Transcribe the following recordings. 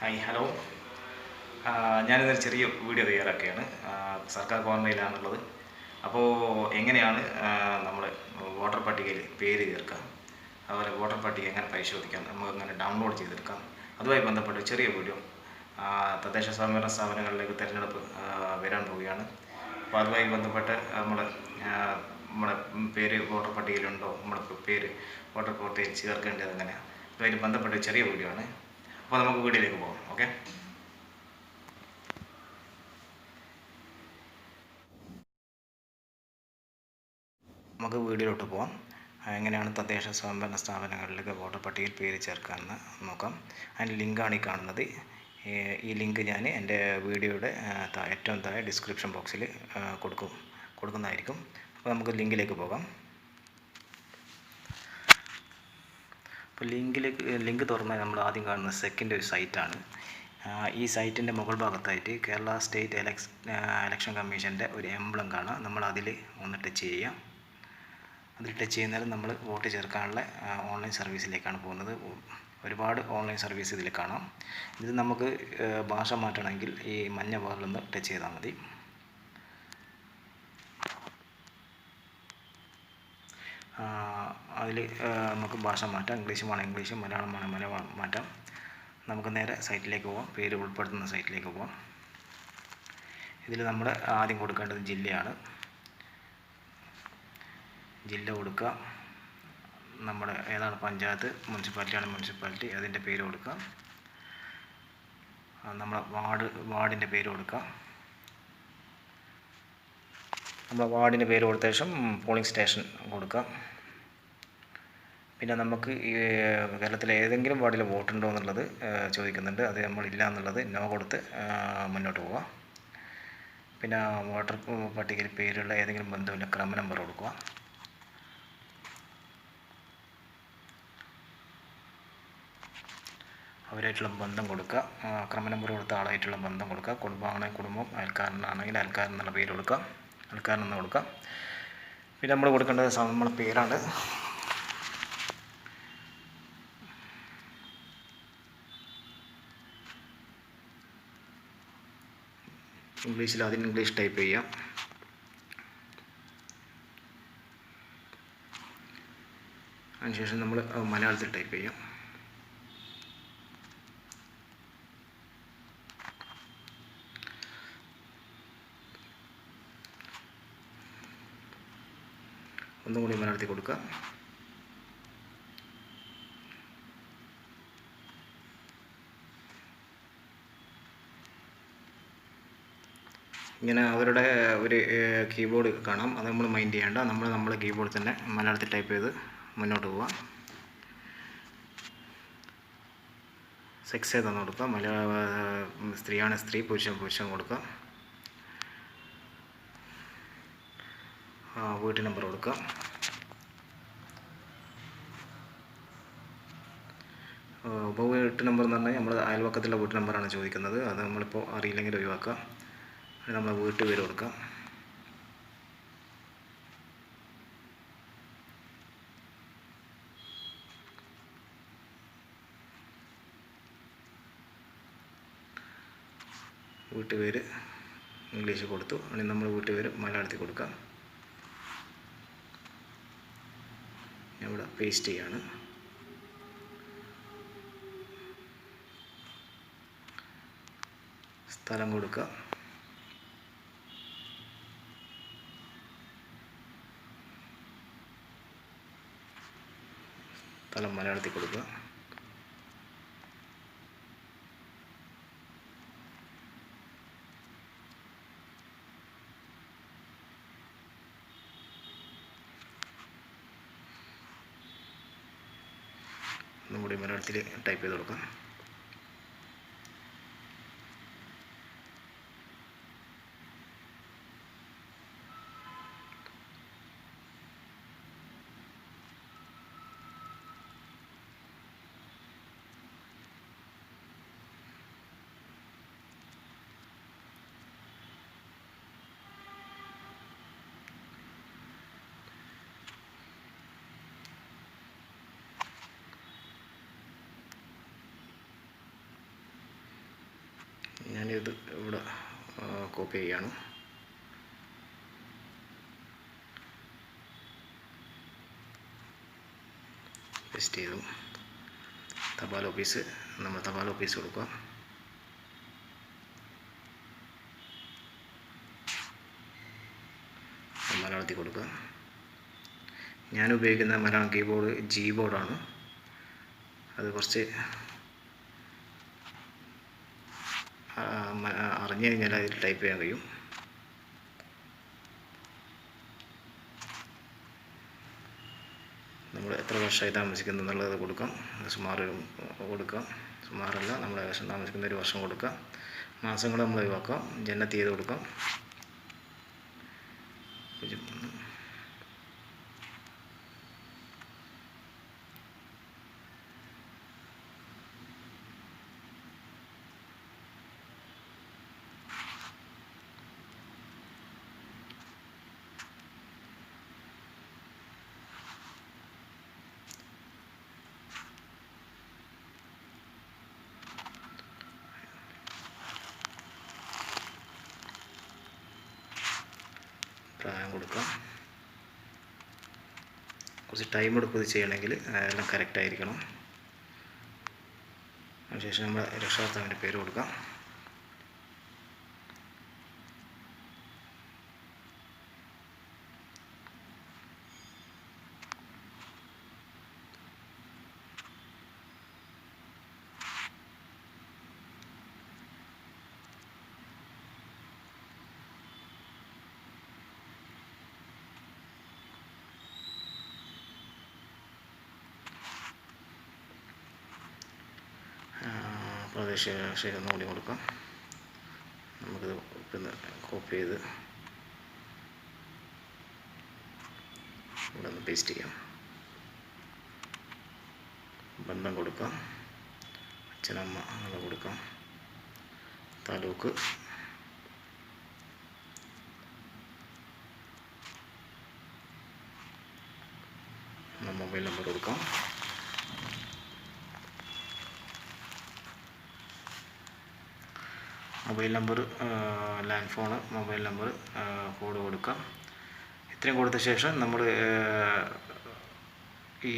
Hi hello. ഞാനിതൊരു ചെറിയ video തയ്യാറാക്കുകയാണ്. സർക്കാർ കോളനിയിലാണുള്ളത് അപ്പോൾ എങ്ങനെയാണ് നമ്മൾ വോട്ടർ പട്ടികയിൽ പേര് ചേർക്കാം അതുപോലെ വോട്ടർ പട്ടിക എങ്ങനെ പരിശോധിക്കാം നമുക്ക് എങ്ങനെ ഡൗൺലോഡ് ചെയ്തെടുക്കാം. അതുമായി ബന്ധപ്പെട്ട് ചെറിയ വീഡിയോ തദ്ദേശ സ്വയംഭരണ സ്ഥാപനങ്ങളിലേക്ക് തിരഞ്ഞെടുപ്പ് വരാൻ പോവുകയാണ്. അപ്പോൾ അതുമായി ബന്ധപ്പെട്ട് നമ്മൾ നമ്മുടെ പേര് വോട്ടർ പട്ടികയിലുണ്ടോ നമ്മുടെ പേര് വോട്ടർ പട്ടികയിൽ ചേർക്കേണ്ടത് എങ്ങനെയാണ് അതുമായിട്ട് ബന്ധപ്പെട്ട ചെറിയ വീഡിയോ ആണ്. അപ്പോൾ നമുക്ക് വീഡിയോയിലേക്ക് പോകാം ഓക്കെ? നമുക്ക് വീഡിയോയിലോട്ട് പോകാം എങ്ങനെയാണ് തദ്ദേശ സ്വയംഭരണ സ്ഥാപനങ്ങളിലേക്ക് വോട്ടർ പട്ടികയിൽ പേര് ചേർക്കാമെന്ന് നോക്കാം. അതിന്റെ ലിങ്കാണ് ഈ കാണുന്നത്. ഈ ലിങ്ക് ഞാൻ എന്റെ വീഡിയോയുടെ ഏറ്റവും താഴെ ഡിസ്ക്രിപ്ഷൻ ബോക്സിൽ കൊടുക്കും കൊടുക്കുന്നതായിരിക്കും. അപ്പോൾ നമുക്ക് ലിങ്കിലേക്ക് പോകാം. അപ്പോൾ ലിങ്കിലേക്ക് ലിങ്ക് തുറന്നാൽ നമ്മൾ ആദ്യം കാണുന്ന സെക്കൻഡ് ഒരു സൈറ്റാണ്. ഈ സൈറ്റിന്റെ മുകൾ ഭാഗത്തായിട്ട് കേരള സ്റ്റേറ്റ് എലക്സ് ഇലക്ഷൻ കമ്മീഷന്റെ ഒരു എംബ്ലം കാണാം. നമ്മൾ അതിൽ ഒന്ന് ടച്ച് ചെയ്യാം. അതിൽ ടച്ച് ചെയ്യുന്നതിൽ നമ്മൾ വോട്ട് ചേർക്കാനുള്ള ഓൺലൈൻ സർവീസിലേക്കാണ് പോകുന്നത്. ഒരുപാട് ഓൺലൈൻ സർവീസ് ഇതിൽ കാണാം. ഇത് നമുക്ക് ഭാഷ മാറ്റണമെങ്കിൽ ഈ മഞ്ഞ ഭാഗത്തൊന്ന് ടച്ച് ചെയ്താൽ മതി. അതിൽ നമുക്ക് ഭാഷ മാറ്റാം. ഇംഗ്ലീഷ് വേണം. ഇംഗ്ലീഷ് മലയാളം വേണം. മലയാളം മാറ്റാം. നമുക്ക് നേരെ സൈറ്റിലേക്ക് പോകാം പേര് ഉൾപ്പെടുത്തുന്ന സൈറ്റിലേക്ക് പോകാം ഇതിൽ നമ്മൾ ആദ്യം കൊടുക്കേണ്ടത് ജില്ലയാണ്. ജില്ല കൊടുക്കുക നമ്മുടെ ഏതാണ് പഞ്ചായത്ത്? മുനിസിപ്പാലിറ്റിയാണ് മുനിസിപ്പാലിറ്റി. അതിന്റെ പേര് കൊടുക്കുക നമ്മുടെ വാർഡ് വാർഡിന്റെ പേര് കൊടുക്കുക നമ്മളെ വാർഡിന് പേര് കൊടുത്ത ശേഷം പോളിംഗ് സ്റ്റേഷൻ കൊടുക്കുക പിന്നെ നമുക്ക് ഈ കേരളത്തിലെ ഏതെങ്കിലും വാർഡിൽ വോട്ടുണ്ടോ എന്നുള്ളത് ചോദിക്കുന്നുണ്ട്. അത് നമ്മൾ ഇല്ല എന്നുള്ളത് നോ കൊടുത്ത് മുന്നോട്ട് പോവുക പിന്നെ വോട്ടർ പട്ടികയിൽ പേരുള്ള ഏതെങ്കിലും ബന്ധുവിന്റെ ക്രമ നമ്പർ കൊടുക്കുക. അവരായിട്ടുള്ള ബന്ധം കൊടുക്കുക. ക്രമ നമ്പർ കൊടുത്ത ആളായിട്ടുള്ള ബന്ധം കൊടുക്കുക. കുടുംബമാണെങ്കിൽ കുടുംബം അയൽക്കാരനാണെങ്കിൽ അയൽക്കാരൻ എന്നുള്ള പേര് കൊടുക്കുക. അയൽക്കാരൻ കൊടുക്കാം. പിന്നെ നമ്മൾ കൊടുക്കേണ്ടത് നമ്മുടെ പേരാണ്. ഇംഗ്ലീഷിൽ അതിന് ഇംഗ്ലീഷ് ടൈപ്പ് ചെയ്യാം. അതിനുശേഷം നമ്മൾ മലയാളത്തിൽ ടൈപ്പ് ചെയ്യാം. ഒന്നും കൂടി മലയാളത്തിൽ കൊടുക്കുക. ഇങ്ങനെ അവരുടെ ഒരു കീബോർഡ് കാണാം. അത് നമ്മൾ മൈൻഡ് ചെയ്യേണ്ട. നമ്മൾ നമ്മുടെ കീബോർഡിൽ തന്നെ മലയാളത്തിൽ ടൈപ്പ് ചെയ്ത് മുന്നോട്ട് പോവാം. സെക്സ് തന്നു കൊടുക്കുക. മലയാള സ്ത്രീയാണ് സ്ത്രീ പുരുഷൻ പുരുഷൻ കൊടുക്കുക. വീട്ട് നമ്പർ കൊടുക്കുക. അപ്പോൾ വീട്ട് നമ്പർ എന്ന് പറഞ്ഞാൽ നമ്മൾ അയൽവക്കത്തുള്ള വീട്ട് നമ്പറാണ് ചോദിക്കുന്നത്. അത് നമ്മളിപ്പോൾ അറിയില്ലെങ്കിൽ ഒഴിവാക്കുക. നമ്മൾ വീട്ട് പേര് കൊടുക്കാം വീട്ടുപേര് ഇംഗ്ലീഷ് കൊടുത്തു. അല്ലെങ്കിൽ നമ്മൾ വീട്ടുപേര് മലയാളത്തിൽ കൊടുക്കാം ഇവിടെ പേസ്റ്റ് ചെയ്യാണ് സ്ഥലം കൊടുക്കുക. സ്ഥലം മലയാളത്തിൽ കൊടുക്കുക. ഒന്നും കൂടി മലയാളത്തിൽ ടൈപ്പ് ചെയ്ത് കൊടുക്കാം. ഞാനിത് ഇവിടെ കോപ്പി ചെയ്യാണ് പേസ്റ്റ് ചെയ്തു. തപാൽ ഓഫീസ് നമ്മൾ തപാൽ ഓഫീസ് കൊടുക്കുക. മലയാളത്തിൽ കൊടുക്കുക. ഞാൻ ഉപയോഗിക്കുന്ന മലയാളം കീബോർഡ് ജി ബോർഡാണ് അത് കുറച്ച് അറിഞ്ഞു കഴിഞ്ഞാൽ അതിൽ ടൈപ്പ് ചെയ്യാൻ കഴിയും. നമ്മൾ എത്ര വർഷമായി താമസിക്കുന്നു എന്നുള്ളത് കൊടുക്കാം. സുമാർ കൊടുക്കാം. സുമാറല്ല നമ്മൾ ഏകദേശം താമസിക്കുന്ന ഒരു വർഷം കൊടുക്കാം. മാസങ്ങൾ നമ്മൾ ഒഴിവാക്കാം. ജനന തീയതി കൊടുക്കാം. കൊടുക്കാം കുറച്ച് ടൈം എടുക്കും ഇത് ചെയ്യണമെങ്കിൽ. എല്ലാം കറക്റ്റ് ആയിരിക്കണം. അതിനുശേഷം നമ്മൾ രക്ഷാകർത്താവിന്റെ പേര് കൊടുക്കാം. പ്രാദേശിക ഒന്ന് കൂടി കൊടുക്കാം. നമുക്കിത് പിന്നെ കോപ്പി ചെയ്ത് ഇവിടെ ഒന്ന് പേസ്റ്റ് ചെയ്യാം. ബന്ധം കൊടുക്കാം. അച്ഛനമ്മ അങ്ങനെ കൊടുക്കാം. താലൂക്ക്. മൊബൈൽ നമ്പർ കൊടുക്കാം. Mobile number land phone mobile number code കൊടുക്കാം. ഇത്രയും കൊടുത്ത ശേഷം നമ്മൾ ഈ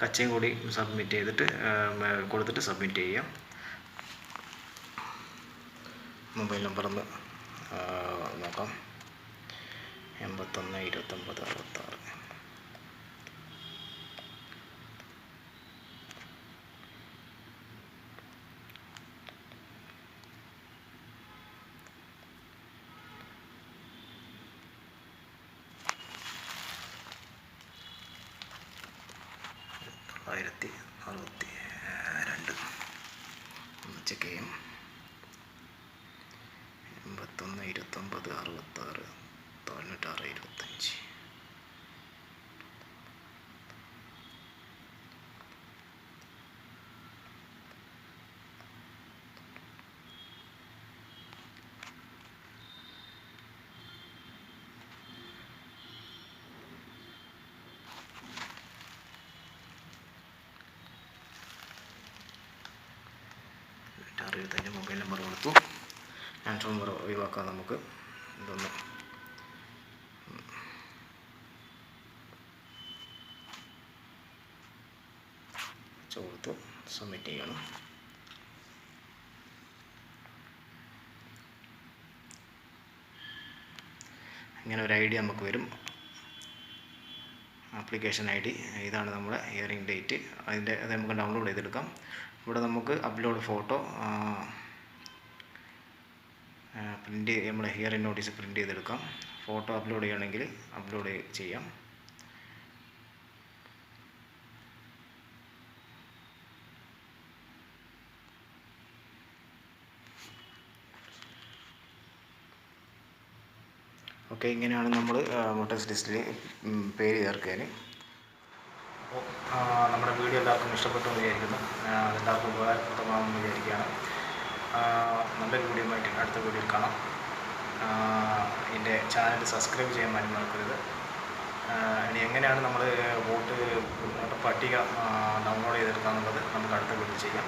കച്ചയും കൂടി സബ്മിറ്റ് ചെയ്തിട്ട് കൊടുത്തിട്ട് സബ്മിറ്റ് ചെയ്യാം. മൊബൈൽ നമ്പർ ഒന്ന് നോക്കാം. എൺപത്തൊന്ന് ഇരുപത്തൊമ്പത് അറുപത്താറ് തൊള്ളായിരത്തി അറുപത്തി രണ്ട് ചെക്ക് ചെയ്യും എൺപത്തൊന്ന് ഇരുപത്തൊമ്പത് അറുപത്താറ് തൊണ്ണൂറ്റാറ് ഇരുപത്തഞ്ച്. തൊണ്ണൂറ്റാറ് എന്റെ മൊബൈൽ നമ്പർ കൊടുത്തു. ആൻസർ നമ്പർ ഒഴിവാക്കാം നമുക്ക്. ഇതൊന്ന്. കൊടുത്ത് സബ്മിറ്റ് ചെയ്യണം. ഇങ്ങനെ ഒരു ഐ ഡി നമുക്ക് വരും. ആപ്ലിക്കേഷൻ ഐ ഡി ഇതാണ് നമ്മുടെ ഹിയറിംഗ് ഡേറ്റ് അതിന്റെ അത് നമുക്ക് ഡൗൺലോഡ് ചെയ്തെടുക്കാം. ഇവിടെ നമുക്ക് അപ്ലോഡ് ഫോട്ടോ പ്രിന്റ് നമ്മുടെ ഹിയറിംഗ് നോട്ടീസ് പ്രിന്റ് ചെയ്തെടുക്കാം. ഫോട്ടോ അപ്ലോഡ് ചെയ്യണമെങ്കിൽ അപ്ലോഡ് ചെയ്യാം. ഓക്കെ ഇങ്ങനെയാണ് നമ്മൾ വോട്ടേഴ്സ് ലിസ്റ്റിൽ പേര് ചേർക്കാൻ അപ്പോൾ നമ്മുടെ വീഡിയോ എല്ലാവർക്കും ഇഷ്ടപ്പെട്ടു വിചാരിക്കുന്നു. നല്ലൊരു വീഡിയോ ആയിട്ട് അടുത്ത വീഡിയോയിൽ കാണാം. എന്റെ ചാനൽ സബ്സ്ക്രൈബ് ചെയ്യാൻ മാറ്റി മറക്കരുത്. ഇനി എങ്ങനെയാണ് നമ്മൾ വോട്ട് പട്ടിക ഡൗൺലോഡ് ചെയ്തെടുക്കുക എന്നുള്ളത് നമുക്ക് അടുത്ത വീഡിയോ ചെയ്യാം.